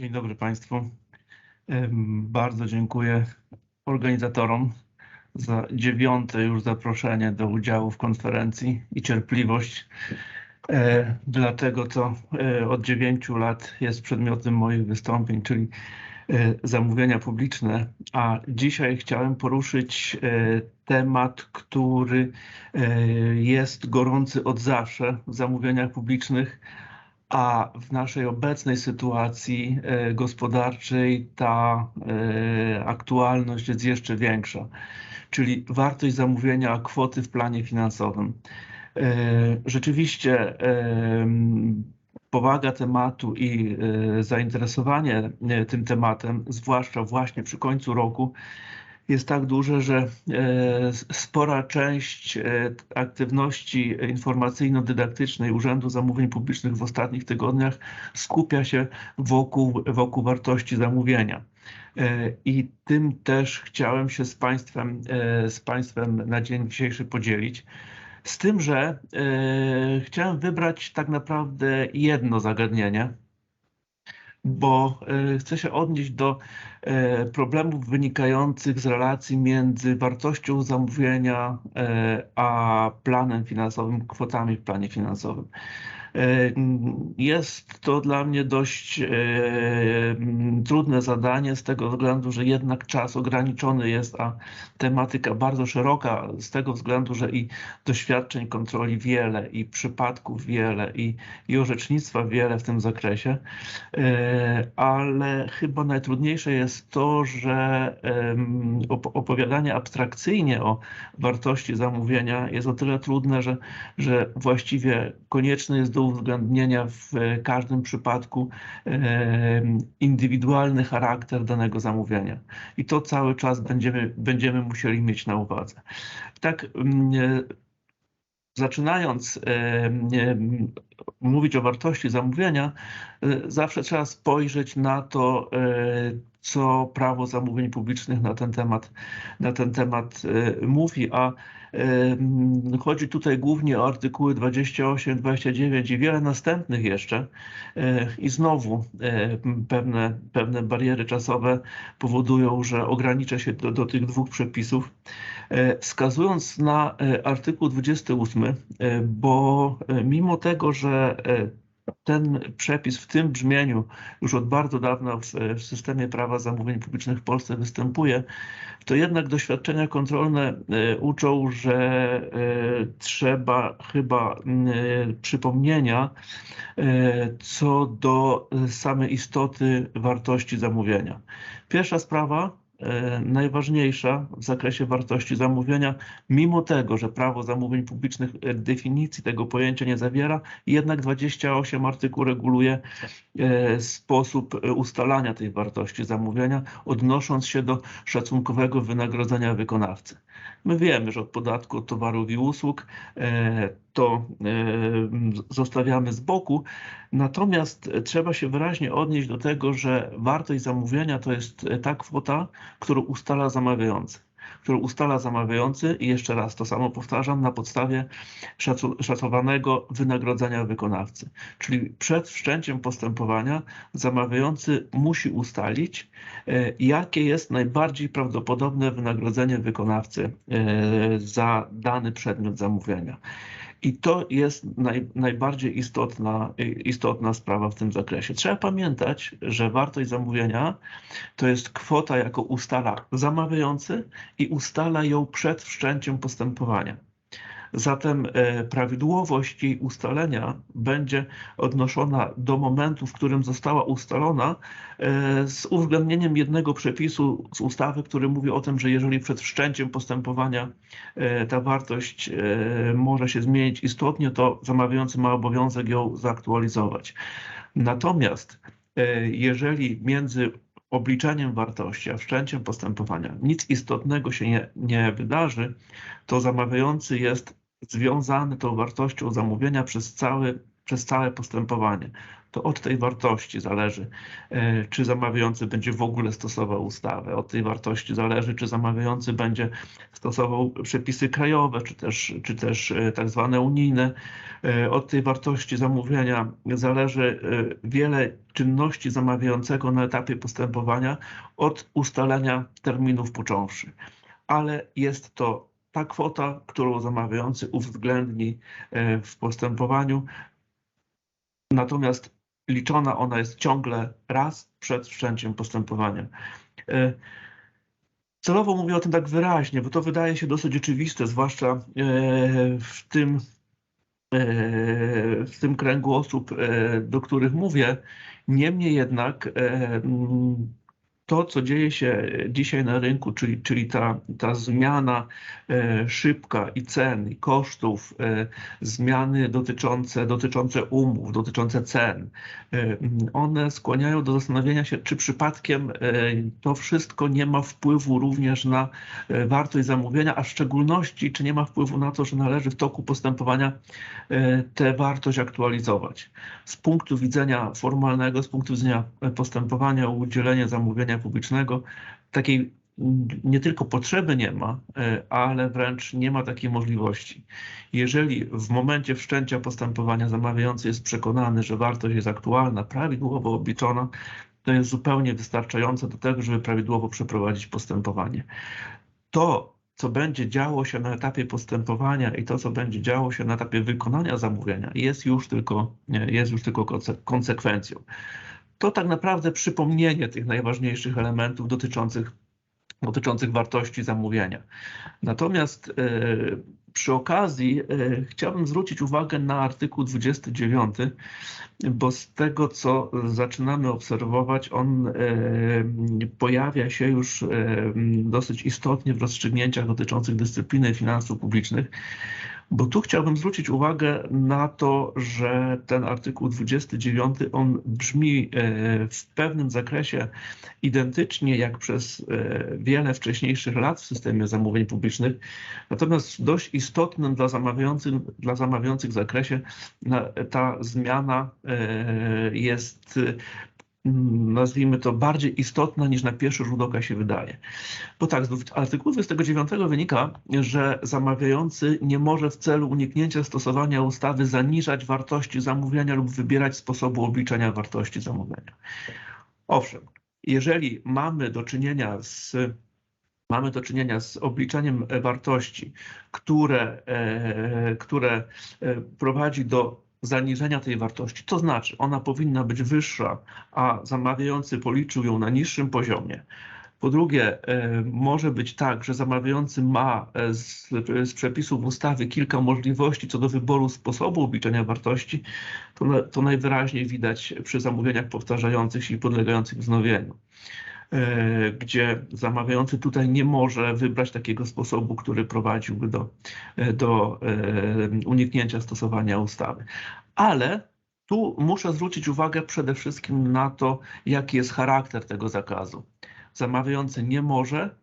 Dzień dobry Państwu. Bardzo dziękuję organizatorom za dziewiąte już zaproszenie do udziału w konferencji i cierpliwość. E, Dlatego to e, od dziewięciu lat jest przedmiotem moich wystąpień, czyli e, zamówienia publiczne, a dzisiaj chciałem poruszyć temat, który jest gorący od zawsze w zamówieniach publicznych, a w naszej obecnej sytuacji e, gospodarczej ta e, aktualność jest jeszcze większa, czyli wartość zamówienia, kwoty w planie finansowym. E, Rzeczywiście powaga tematu i zainteresowanie tym tematem, zwłaszcza właśnie przy końcu roku, jest tak duże, że e, spora część e, aktywności informacyjno-dydaktycznej Urzędu Zamówień Publicznych w ostatnich tygodniach skupia się wokół, wokół wartości zamówienia. E, I tym też chciałem się z Państwem, z Państwem na dzień dzisiejszy podzielić. Z tym, że chciałem wybrać tak naprawdę jedno zagadnienie, bo e, chcę się odnieść do e, problemów wynikających z relacji między wartością zamówienia e, a planem finansowym, kwotami w planie finansowym. E, Jest to dla mnie dość e, m, trudne zadanie z tego względu, że jednak czas ograniczony jest, a tematyka bardzo szeroka, z tego względu, że i doświadczeń kontroli wiele, i przypadków wiele, i, i orzecznictwa wiele w tym zakresie. E, Ale chyba najtrudniejsze jest to, że opowiadanie abstrakcyjnie o wartości zamówienia jest o tyle trudne, że, że właściwie konieczne jest do uwzględnienia w każdym przypadku indywidualny charakter danego zamówienia. I to cały czas będziemy, będziemy musieli mieć na uwadze. Tak, zaczynając mówić o wartości zamówienia, e, zawsze trzeba spojrzeć na to, e, co prawo zamówień publicznych na ten temat, na ten temat e, mówi, a chodzi tutaj głównie o artykuły 28, 29 i wiele następnych jeszcze. I znowu pewne, pewne bariery czasowe powodują, że ograniczę się do, do tych dwóch przepisów. E, Wskazując na e, artykuł 28, e, bo mimo tego, że ten przepis w tym brzmieniu już od bardzo dawna w, w systemie prawa zamówień publicznych w Polsce występuje, to jednak doświadczenia kontrolne e, uczą, że trzeba chyba przypomnienia co do samej istoty wartości zamówienia. Pierwsza sprawa, najważniejsza w zakresie wartości zamówienia, mimo tego, że prawo zamówień publicznych e, definicji tego pojęcia nie zawiera, jednak 28 artykuł reguluje e, sposób e, ustalania tej wartości zamówienia, odnosząc się do szacunkowego wynagrodzenia wykonawcy. My wiemy, że od podatku od towarów i usług e, to e, zostawiamy z boku, natomiast trzeba się wyraźnie odnieść do tego, że wartość zamówienia to jest ta kwota, którą ustala zamawiający którą ustala zamawiający i jeszcze raz to samo powtarzam, na podstawie szacowanego wynagrodzenia wykonawcy. Czyli przed wszczęciem postępowania zamawiający musi ustalić, e, jakie jest najbardziej prawdopodobne wynagrodzenie wykonawcy e, za dany przedmiot zamówienia. I to jest naj, najbardziej istotna, istotna sprawa w tym zakresie. Trzeba pamiętać, że wartość zamówienia to jest kwota, jaką ustala zamawiający i ustala ją przed wszczęciem postępowania. Zatem e, prawidłowość jej ustalenia będzie odnoszona do momentu, w którym została ustalona, e, z uwzględnieniem jednego przepisu z ustawy, który mówi o tym, że jeżeli przed wszczęciem postępowania e, ta wartość może się zmienić istotnie, to zamawiający ma obowiązek ją zaktualizować. Natomiast jeżeli między obliczeniem wartości a wszczęciem postępowania nic istotnego się nie, nie wydarzy, to zamawiający jest związany tą wartością zamówienia przez cały przez całe postępowanie, to od tej wartości zależy, e, czy zamawiający będzie w ogóle stosował ustawę. Od tej wartości zależy, czy zamawiający będzie stosował przepisy krajowe, czy też, czy też e, tak zwane unijne. E, Od tej wartości zamówienia zależy wiele czynności zamawiającego na etapie postępowania, od ustalenia terminów począwszy. Ale jest to ta kwota, którą zamawiający uwzględni w postępowaniu. Natomiast liczona ona jest ciągle raz przed wszczęciem postępowania. E, celowo mówię o tym tak wyraźnie, bo to wydaje się dosyć oczywiste, zwłaszcza e, w tym, e, w tym kręgu osób, do których mówię. Niemniej jednak to, co dzieje się dzisiaj na rynku, czyli, czyli ta, ta zmiana e, szybka i cen, i kosztów, e, zmiany dotyczące, dotyczące umów, dotyczące cen, e, one skłaniają do zastanowienia się, czy przypadkiem to wszystko nie ma wpływu również na wartość zamówienia, a w szczególności, czy nie ma wpływu na to, że należy w toku postępowania tę wartość aktualizować. Z punktu widzenia formalnego, z punktu widzenia postępowania udzielenie zamówienia publicznego takiej nie tylko potrzeby nie ma, e, ale wręcz nie ma takiej możliwości. Jeżeli w momencie wszczęcia postępowania zamawiający jest przekonany, że wartość jest aktualna, prawidłowo obliczona, to jest zupełnie wystarczające do tego, żeby prawidłowo przeprowadzić postępowanie. To, co będzie działo się na etapie postępowania i to, co będzie działo się na etapie wykonania zamówienia, jest już tylko, jest już tylko konsekwencją to tak naprawdę przypomnienie tych najważniejszych elementów dotyczących, dotyczących wartości zamówienia. Natomiast e, przy okazji e, chciałbym zwrócić uwagę na artykuł 29, bo z tego, co zaczynamy obserwować, on e, pojawia się już dosyć istotnie w rozstrzygnięciach dotyczących dyscypliny finansów publicznych. Bo tu chciałbym zwrócić uwagę na to, że ten artykuł 29, on brzmi e, w pewnym zakresie identycznie jak przez e, wiele wcześniejszych lat w systemie zamówień publicznych, natomiast w dość istotnym dla zamawiających, dla zamawiających zakresie ta zmiana e, jest nazwijmy to, bardziej istotna niż na pierwszy rzut oka się wydaje. Bo tak, z artykułu 29 wynika, że zamawiający nie może w celu uniknięcia stosowania ustawy zaniżać wartości zamówienia lub wybierać sposobu obliczania wartości zamówienia. Owszem, jeżeli mamy do czynienia z mamy do czynienia z obliczaniem wartości, które, e, które e, prowadzi do zaniżenia tej wartości. To znaczy, ona powinna być wyższa, a zamawiający policzył ją na niższym poziomie. Po drugie, e, może być tak, że zamawiający ma e, z, z, przepisów ustawy kilka możliwości co do wyboru sposobu obliczenia wartości. To, to najwyraźniej widać przy zamówieniach powtarzających się i podlegających wznowieniu. E, gdzie zamawiający tutaj nie może wybrać takiego sposobu, który prowadziłby do, e, do e, uniknięcia stosowania ustawy. Ale tu muszę zwrócić uwagę przede wszystkim na to, jaki jest charakter tego zakazu. Zamawiający nie może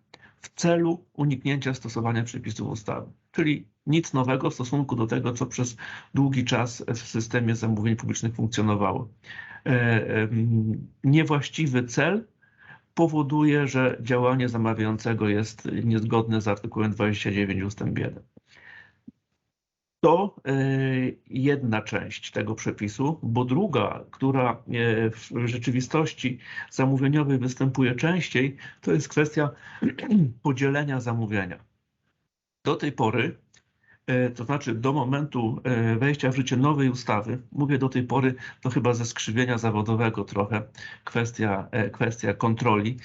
w celu uniknięcia stosowania przepisów ustawy, czyli nic nowego w stosunku do tego, co przez długi czas w systemie zamówień publicznych funkcjonowało. Niewłaściwy cel powoduje, że działanie zamawiającego jest niezgodne z artykułem 29 ust. 1. To e, jedna część tego przepisu, bo druga, która e, w rzeczywistości zamówieniowej występuje częściej, to jest kwestia podzielenia zamówienia. Do tej pory to znaczy do momentu e, wejścia w życie nowej ustawy, mówię do tej pory, to chyba ze skrzywienia zawodowego trochę kwestia, e, kwestia kontroli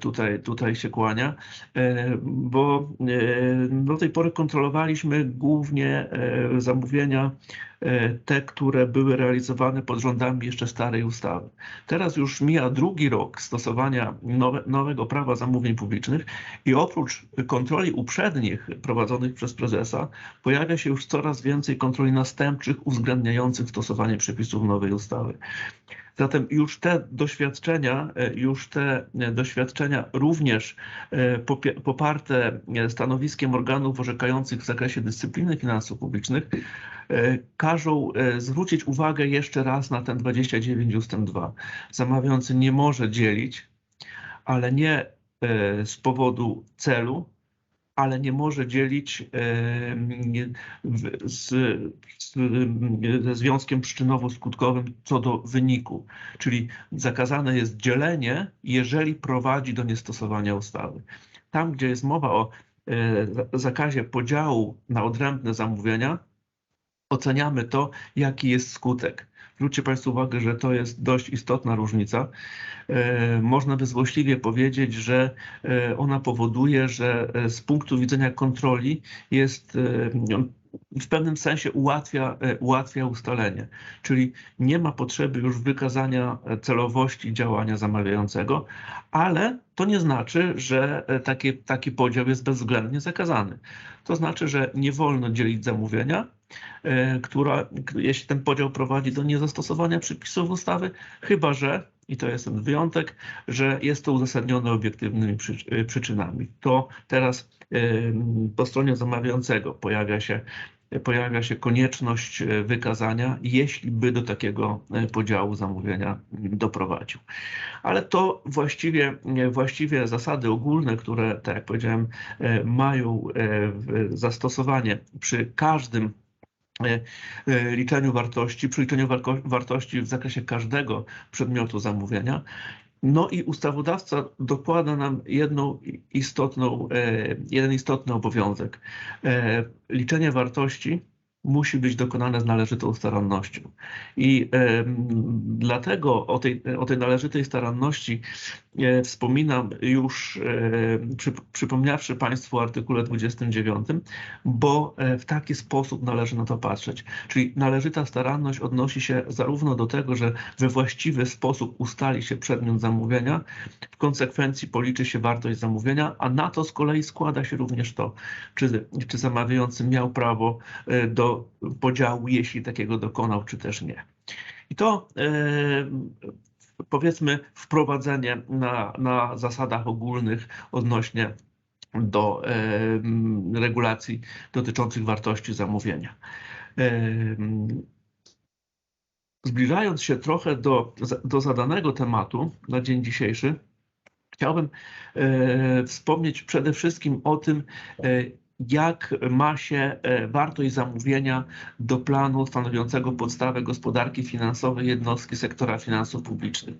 tutaj, tutaj się kłania, bo do tej pory kontrolowaliśmy głównie zamówienia te, które były realizowane pod rządami jeszcze starej ustawy. Teraz już mija drugi rok stosowania nowe, nowego prawa zamówień publicznych i oprócz kontroli uprzednich prowadzonych przez prezesa pojawia się już coraz więcej kontroli następczych uwzględniających stosowanie przepisów nowej ustawy. Zatem już te doświadczenia, już te doświadczenia również e, poparte stanowiskiem organów orzekających w zakresie dyscypliny finansów publicznych e, każą e, zwrócić uwagę jeszcze raz na ten 29 ust. 2. Zamawiający nie może dzielić, ale nie e, z powodu celu, ale nie może dzielić e, z, z, ze związkiem przyczynowo-skutkowym co do wyniku. Czyli zakazane jest dzielenie, jeżeli prowadzi do niestosowania ustawy. Tam, gdzie jest mowa o e, za- zakazie podziału na odrębne zamówienia, oceniamy to, jaki jest skutek. Zwróćcie Państwo uwagę, że to jest dość istotna różnica. E, Można by złośliwie powiedzieć, że e, ona powoduje, że e, z punktu widzenia kontroli jest w pewnym sensie ułatwia, e, ułatwia ustalenie, czyli nie ma potrzeby już wykazania e, celowości działania zamawiającego, ale to nie znaczy, że e, taki, taki podział jest bezwzględnie zakazany. To znaczy, że nie wolno dzielić zamówienia, która, jeśli ten podział prowadzi do niezastosowania przepisów ustawy, chyba że, i to jest ten wyjątek, że jest to uzasadnione obiektywnymi e, przyczynami. To teraz po stronie zamawiającego pojawia się pojawia się konieczność e, wykazania, jeśli by do takiego e, podziału zamówienia doprowadził. Ale to właściwie, właściwie zasady ogólne, które, tak jak powiedziałem, mają zastosowanie przy każdym liczeniu wartości, przy liczeniu wartości w zakresie każdego przedmiotu zamówienia. No i ustawodawca dokłada nam jedną istotną, e, jeden istotny obowiązek. E, Liczenie wartości musi być dokonane z należytą starannością. I em, dlatego o tej, o tej należytej staranności e, wspominam już, e, przy, przypomniawszy Państwu o artykule 29, bo e, w taki sposób należy na to patrzeć. Czyli należyta staranność odnosi się zarówno do tego, że we właściwy sposób ustali się przedmiot zamówienia, w konsekwencji policzy się wartość zamówienia, a na to z kolei składa się również to, czy, czy zamawiający miał prawo e, do podziału, jeśli takiego dokonał, czy też nie. I to e, powiedzmy wprowadzenie na, na zasadach ogólnych odnośnie do regulacji dotyczących wartości zamówienia. Zbliżając się trochę do, do zadanego tematu na dzień dzisiejszy, chciałbym e, wspomnieć przede wszystkim o tym, e, jak ma się e, wartość zamówienia do planu stanowiącego podstawę gospodarki finansowej jednostki sektora finansów publicznych.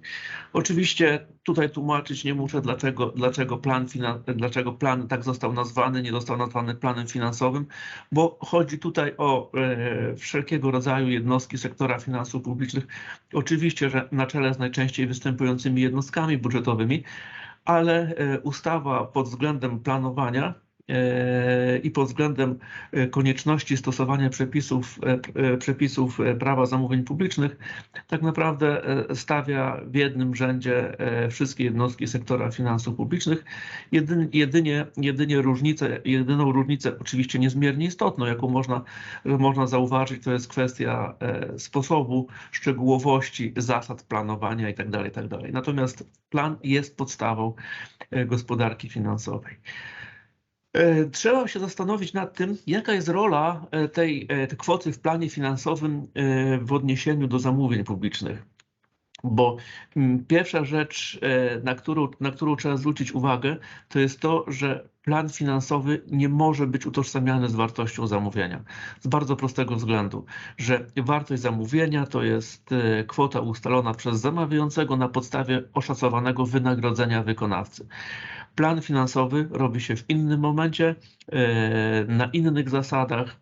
Oczywiście tutaj tłumaczyć nie muszę, dlaczego, dlaczego, plan, dlaczego plan tak został nazwany, nie został nazwany planem finansowym, bo chodzi tutaj o e, wszelkiego rodzaju jednostki sektora finansów publicznych. Oczywiście, że na czele z najczęściej występującymi jednostkami budżetowymi, ale e, ustawa pod względem planowania i pod względem e, konieczności stosowania przepisów, e, e, przepisów e, prawa zamówień publicznych tak naprawdę e, stawia w jednym rzędzie e, wszystkie jednostki sektora finansów publicznych. Jedynie, jedynie, różnicę, jedyną różnicę, oczywiście niezmiernie istotną, jaką można, można zauważyć, to jest kwestia e, sposobu, szczegółowości, zasad planowania itd. itd. Natomiast plan jest podstawą e, gospodarki finansowej. E, Trzeba się zastanowić nad tym, jaka jest rola e, tej, e, tej kwoty w planie finansowym w odniesieniu do zamówień publicznych. Bo mm, pierwsza rzecz, e, na którą, na którą trzeba zwrócić uwagę, to jest to, że plan finansowy nie może być utożsamiany z wartością zamówienia. Z bardzo prostego względu, że wartość zamówienia to jest e, kwota ustalona przez zamawiającego na podstawie oszacowanego wynagrodzenia wykonawcy. Plan finansowy robi się w innym momencie, e, na innych zasadach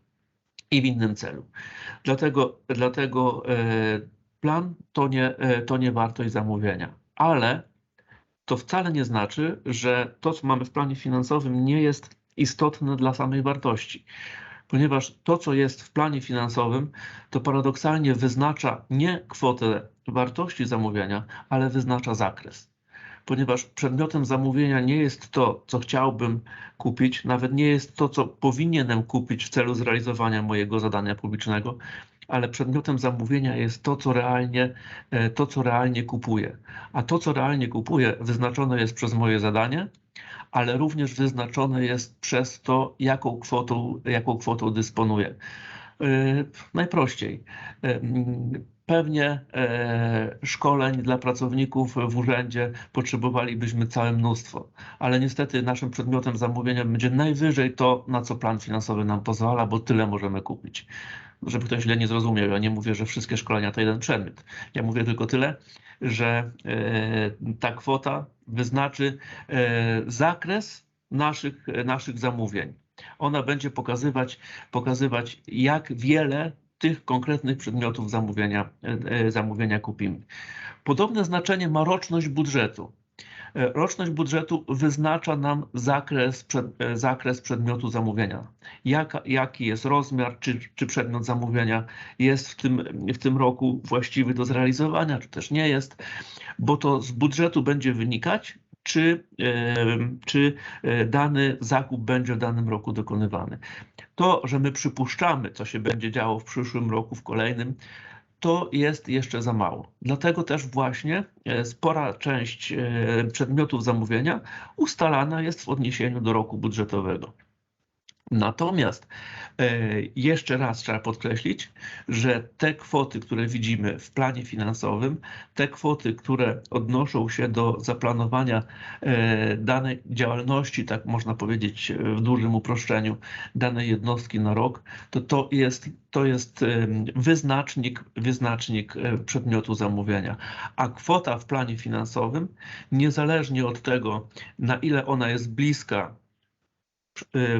i w innym celu. Dlatego, dlatego plan to nie, e, to nie wartość zamówienia, ale to wcale nie znaczy, że to, co mamy w planie finansowym, nie jest istotne dla samej wartości. Ponieważ to, co jest w planie finansowym, to paradoksalnie wyznacza nie kwotę wartości zamówienia, ale wyznacza zakres ponieważ przedmiotem zamówienia nie jest to, co chciałbym kupić, nawet nie jest to, co powinienem kupić w celu zrealizowania mojego zadania publicznego, ale przedmiotem zamówienia jest to, co realnie, e, to, co realnie kupuję. A to, co realnie kupuję, wyznaczone jest przez moje zadanie, ale również wyznaczone jest przez to, jaką kwotą, jaką kwotą dysponuję. Najprościej. Pewnie szkoleń dla pracowników w urzędzie potrzebowalibyśmy całe mnóstwo, ale niestety naszym przedmiotem zamówienia będzie najwyżej to, na co plan finansowy nam pozwala, bo tyle możemy kupić. Żeby ktoś źle nie zrozumiał, ja nie mówię, że wszystkie szkolenia to jeden przedmiot. Ja mówię tylko tyle, że ta kwota wyznaczy zakres naszych, naszych zamówień. Ona będzie pokazywać, pokazywać, jak wiele tych konkretnych przedmiotów zamówienia, zamówienia kupimy. Podobne znaczenie ma roczność budżetu. Roczność budżetu wyznacza nam zakres, przed, zakres przedmiotu zamówienia. Jak, jaki jest rozmiar, czy, czy przedmiot zamówienia jest w tym, w tym roku właściwy do zrealizowania, czy też nie jest, bo to z budżetu będzie wynikać, czy, czy dany zakup będzie w danym roku dokonywany. To, że my przypuszczamy, co się będzie działo w przyszłym roku, w kolejnym, to jest jeszcze za mało. Dlatego też właśnie spora część przedmiotów zamówienia ustalana jest w odniesieniu do roku budżetowego. Natomiast jeszcze raz trzeba podkreślić, że te kwoty, które widzimy w planie finansowym, te kwoty, które odnoszą się do zaplanowania danej działalności, tak można powiedzieć w dużym uproszczeniu, danej jednostki na rok, to to jest, to jest wyznacznik, wyznacznik przedmiotu zamówienia. A kwota w planie finansowym, niezależnie od tego, na ile ona jest bliska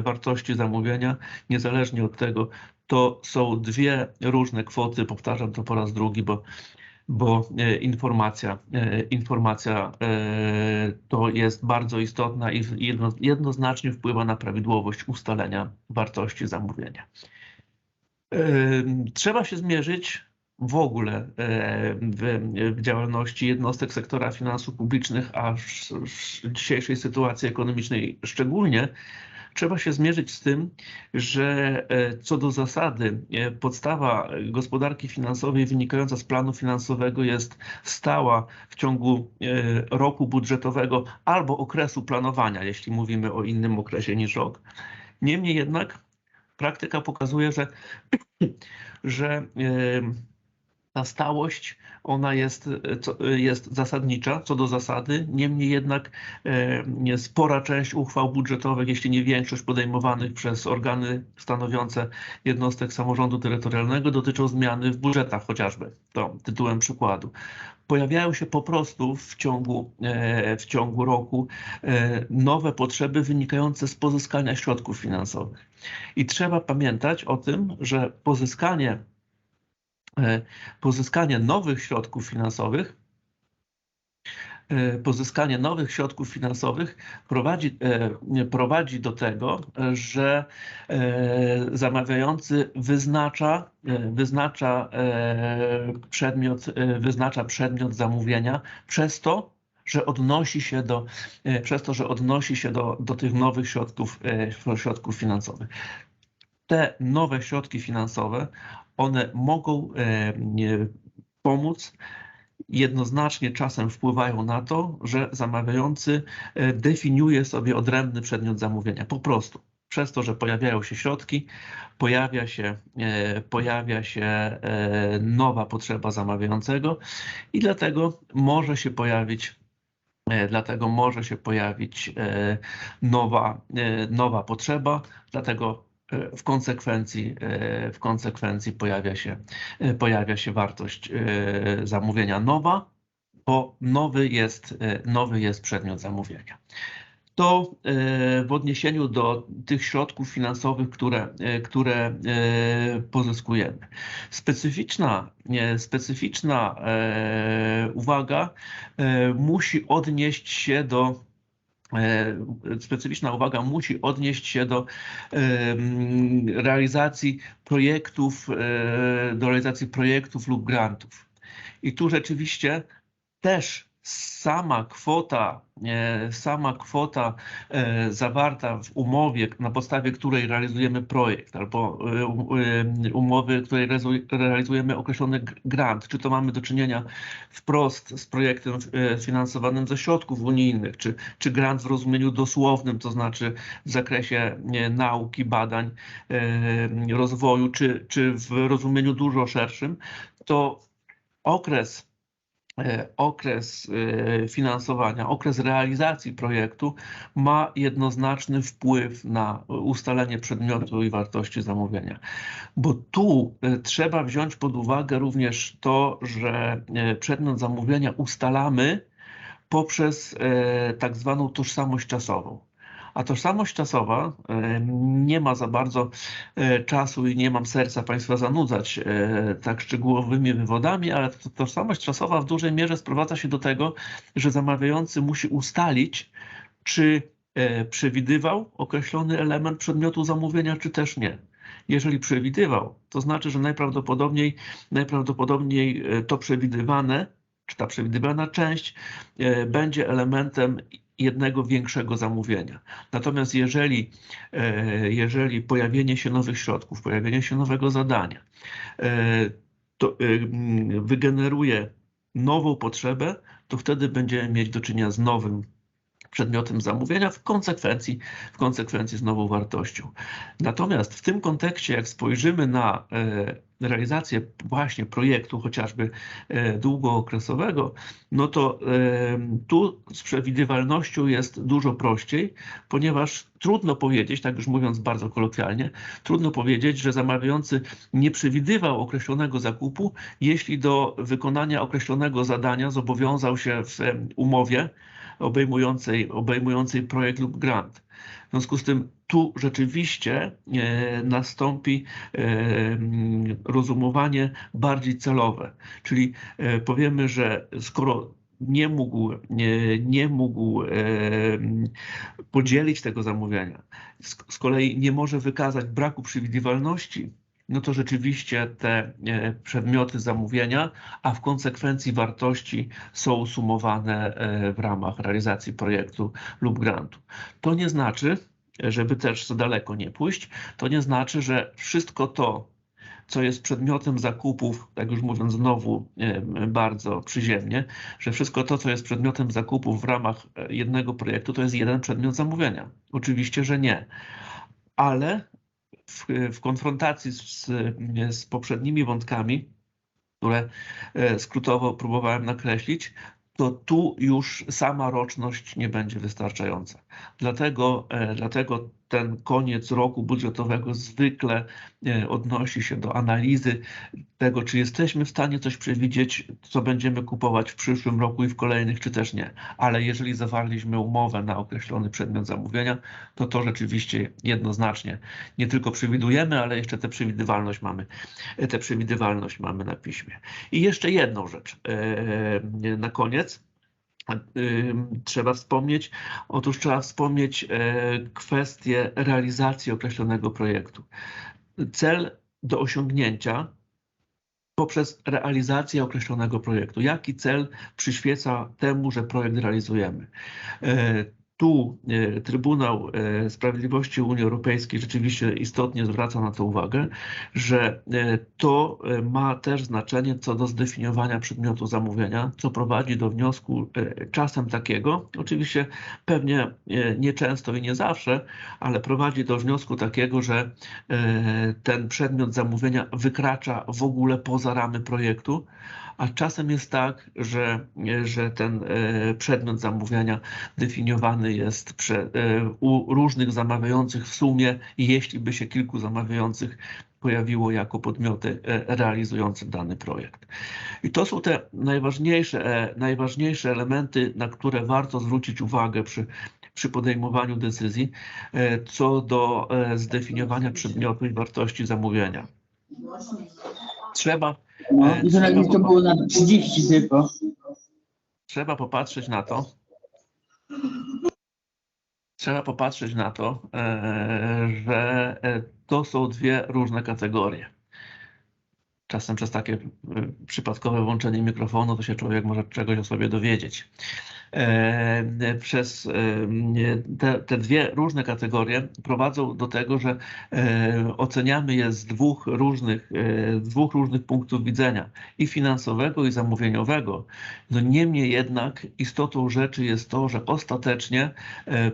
wartości zamówienia, niezależnie od tego, to są dwie różne kwoty, powtarzam to po raz drugi, bo, bo informacja, informacja to jest bardzo istotna i jedno, jednoznacznie wpływa na prawidłowość ustalenia wartości zamówienia. Trzeba się zmierzyć w ogóle w, w działalności jednostek sektora finansów publicznych, a w, w dzisiejszej sytuacji ekonomicznej szczególnie, trzeba się zmierzyć z tym, że co do zasady podstawa gospodarki finansowej wynikająca z planu finansowego jest stała w ciągu roku budżetowego albo okresu planowania, jeśli mówimy o innym okresie niż rok. Niemniej jednak praktyka pokazuje, że, że ta stałość, ona jest, jest zasadnicza co do zasady, niemniej jednak spora część uchwał budżetowych, jeśli nie większość podejmowanych przez organy stanowiące jednostek samorządu terytorialnego dotyczą zmiany w budżetach chociażby, to tytułem przykładu. Pojawiają się po prostu w ciągu, w ciągu roku nowe potrzeby wynikające z pozyskania środków finansowych. I trzeba pamiętać o tym, że pozyskanie pozyskanie nowych środków finansowych pozyskanie nowych środków finansowych prowadzi, prowadzi do tego, że zamawiający wyznacza, wyznacza przedmiot, wyznacza przedmiot zamówienia przez to, że odnosi się do, przez to, że odnosi się do, do tych nowych środków, środków finansowych. Te nowe środki finansowe, one mogą pomóc, jednoznacznie czasem wpływają na to, że zamawiający definiuje sobie odrębny przedmiot zamówienia, po prostu. Przez to, że pojawiają się środki, pojawia się, pojawia się nowa potrzeba zamawiającego i dlatego może się pojawić Dlatego może się pojawić nowa, nowa potrzeba, dlatego w konsekwencji, w konsekwencji pojawia, się, pojawia się wartość zamówienia nowa, bo nowy jest, nowy jest przedmiot zamówienia. To w odniesieniu do tych środków finansowych, które, które pozyskujemy. Specyficzna, specyficzna uwaga musi odnieść się do specyficzna uwaga musi odnieść się do realizacji projektów, do realizacji projektów lub grantów. I tu rzeczywiście też sama kwota, e, sama kwota e, zawarta w umowie, na podstawie której realizujemy projekt, albo e, umowy, której realizu- realizujemy określony grant, czy to mamy do czynienia wprost z projektem finansowanym ze środków unijnych, czy, czy grant w rozumieniu dosłownym, to znaczy w zakresie nauki, badań, rozwoju, czy, czy w rozumieniu dużo szerszym, to okres okres e, finansowania, okres realizacji projektu ma jednoznaczny wpływ na ustalenie przedmiotu i wartości zamówienia. Bo tu e, trzeba wziąć pod uwagę również to, że e, przedmiot zamówienia ustalamy poprzez e, tak zwaną tożsamość czasową. A tożsamość czasowa nie ma za bardzo e, czasu i nie mam serca Państwa zanudzać e, tak szczegółowymi wywodami, ale to- tożsamość czasowa w dużej mierze sprowadza się do tego, że zamawiający musi ustalić, czy e, przewidywał określony element przedmiotu zamówienia, czy też nie. Jeżeli przewidywał, to znaczy, że najprawdopodobniej, najprawdopodobniej to przewidywane, czy ta przewidywana część będzie elementem jednego większego zamówienia. Natomiast jeżeli, e, jeżeli pojawienie się nowych środków, pojawienie się nowego zadania, e, to e, wygeneruje nową potrzebę, to wtedy będziemy mieć do czynienia z nowym przedmiotem zamówienia, w konsekwencji, w konsekwencji z nową wartością. Natomiast w tym kontekście, jak spojrzymy na e, realizację właśnie projektu, chociażby e, długookresowego, no to e, tu z przewidywalnością jest dużo prościej, ponieważ trudno powiedzieć, tak już mówiąc bardzo kolokwialnie, trudno powiedzieć, że zamawiający nie przewidywał określonego zakupu, jeśli do wykonania określonego zadania zobowiązał się w umowie obejmującej, obejmującej projekt lub grant. W związku z tym tu rzeczywiście e, nastąpi e, rozumowanie bardziej celowe, czyli e, powiemy, że skoro nie mógł, nie, nie mógł e, podzielić tego zamówienia, z, z kolei nie może wykazać braku przewidywalności, no to rzeczywiście te e, przedmioty zamówienia, a w konsekwencji wartości są sumowane e, w ramach realizacji projektu lub grantu. To nie znaczy, żeby też za daleko nie pójść, to nie znaczy, że wszystko to, co jest przedmiotem zakupów, tak już mówiąc znowu e, bardzo przyziemnie, że wszystko to, co jest przedmiotem zakupów w ramach jednego projektu, to jest jeden przedmiot zamówienia. Oczywiście, że nie. Ale w, w konfrontacji z, z poprzednimi wątkami, które e, skrótowo próbowałem nakreślić, to tu już sama roczność nie będzie wystarczająca. Dlatego, e, dlatego ten koniec roku budżetowego zwykle e, odnosi się do analizy tego, czy jesteśmy w stanie coś przewidzieć, co będziemy kupować w przyszłym roku i w kolejnych, czy też nie. Ale jeżeli zawarliśmy umowę na określony przedmiot zamówienia, to to rzeczywiście jednoznacznie nie tylko przewidujemy, ale jeszcze tę przewidywalność mamy, tę przewidywalność mamy na piśmie. I jeszcze jedną rzecz e, na koniec. E, Trzeba wspomnieć, otóż trzeba wspomnieć e, kwestię realizacji określonego projektu. Cel do osiągnięcia poprzez realizację określonego projektu. Jaki cel przyświeca temu, że projekt realizujemy? Tu e, Trybunał e, Sprawiedliwości Unii Europejskiej rzeczywiście istotnie zwraca na to uwagę, że e, to ma też znaczenie co do zdefiniowania przedmiotu zamówienia, co prowadzi do wniosku czasem takiego, oczywiście pewnie e, nie często i nie zawsze, ale prowadzi do wniosku takiego, że ten przedmiot zamówienia wykracza w ogóle poza ramy projektu, a czasem jest tak, że, że ten e, przedmiot zamówienia definiowany jest prze, e, u różnych zamawiających w sumie, jeśli by się kilku zamawiających pojawiło jako podmioty e, realizujące dany projekt. I to są te najważniejsze, najważniejsze elementy, na które warto zwrócić uwagę przy, przy podejmowaniu decyzji co do zdefiniowania przedmiotu i wartości zamówienia. Trzeba, No, E, i to, trzeba to było na 30 tylko. trzeba popatrzeć na to, trzeba popatrzeć na to, e, że e, to są dwie różne kategorie. czasem przez takie przypadkowe włączenie mikrofonu, to się człowiek może czegoś o sobie dowiedzieć. E, Przez e, te, te dwie różne kategorie prowadzą do tego, że e, oceniamy je z dwóch różnych, dwóch różnych punktów widzenia i finansowego, i zamówieniowego. No niemniej jednak istotą rzeczy jest to, że ostatecznie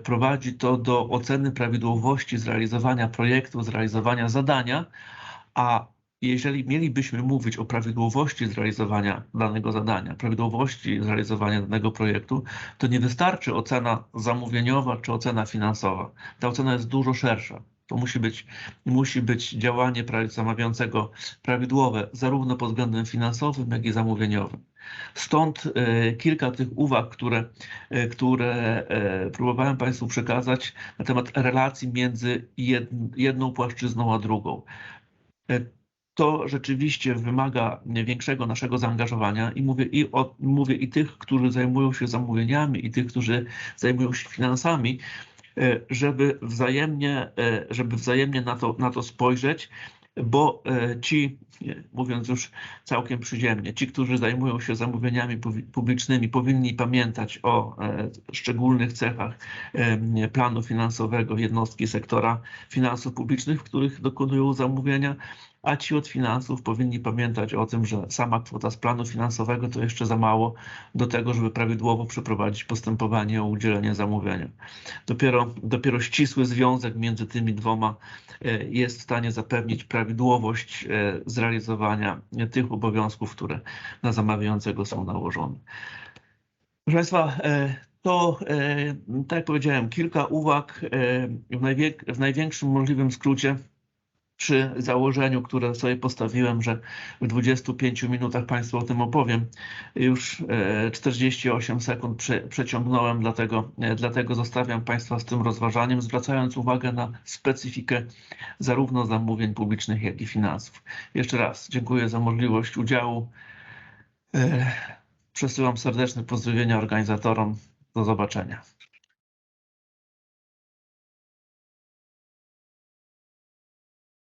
prowadzi to do oceny prawidłowości zrealizowania projektu, zrealizowania zadania, a jeżeli mielibyśmy mówić o prawidłowości zrealizowania danego zadania, prawidłowości zrealizowania danego projektu, to nie wystarczy ocena zamówieniowa czy ocena finansowa. Ta ocena jest dużo szersza. To musi być, musi być działanie zamawiającego prawidłowe, zarówno pod względem finansowym, jak i zamówieniowym. Stąd e, kilka tych uwag, które, e, które e, próbowałem Państwu przekazać na temat relacji między jed, jedną płaszczyzną a drugą. To rzeczywiście wymaga większego naszego zaangażowania i mówię i, o, mówię i tych, którzy zajmują się zamówieniami, i tych, którzy zajmują się finansami, e, żeby wzajemnie, e, żeby wzajemnie na to, na to spojrzeć, bo e, ci, mówiąc już całkiem przyziemnie, ci, którzy zajmują się zamówieniami publicznymi, powinni pamiętać o szczególnych cechach planu finansowego jednostki sektora finansów publicznych, w których dokonują zamówienia, a ci od finansów powinni pamiętać o tym, że sama kwota z planu finansowego to jeszcze za mało do tego, żeby prawidłowo przeprowadzić postępowanie o udzielenie zamówienia. Dopiero, dopiero ścisły związek między tymi dwoma e, jest w stanie zapewnić prawidłowość e, zrealizowania tych obowiązków, które na zamawiającego są nałożone. Proszę Państwa, e, to, tak jak powiedziałem, kilka uwag w największym możliwym skrócie przy założeniu, które sobie postawiłem, że w 25 minutach Państwu o tym opowiem. Już e, 48 sekund prze, przeciągnąłem, dlatego, e, dlatego zostawiam Państwa z tym rozważaniem, zwracając uwagę na specyfikę zarówno zamówień publicznych, jak i finansów. Jeszcze raz dziękuję za możliwość udziału. E, Przesyłam serdeczne pozdrowienia organizatorom. Do zobaczenia.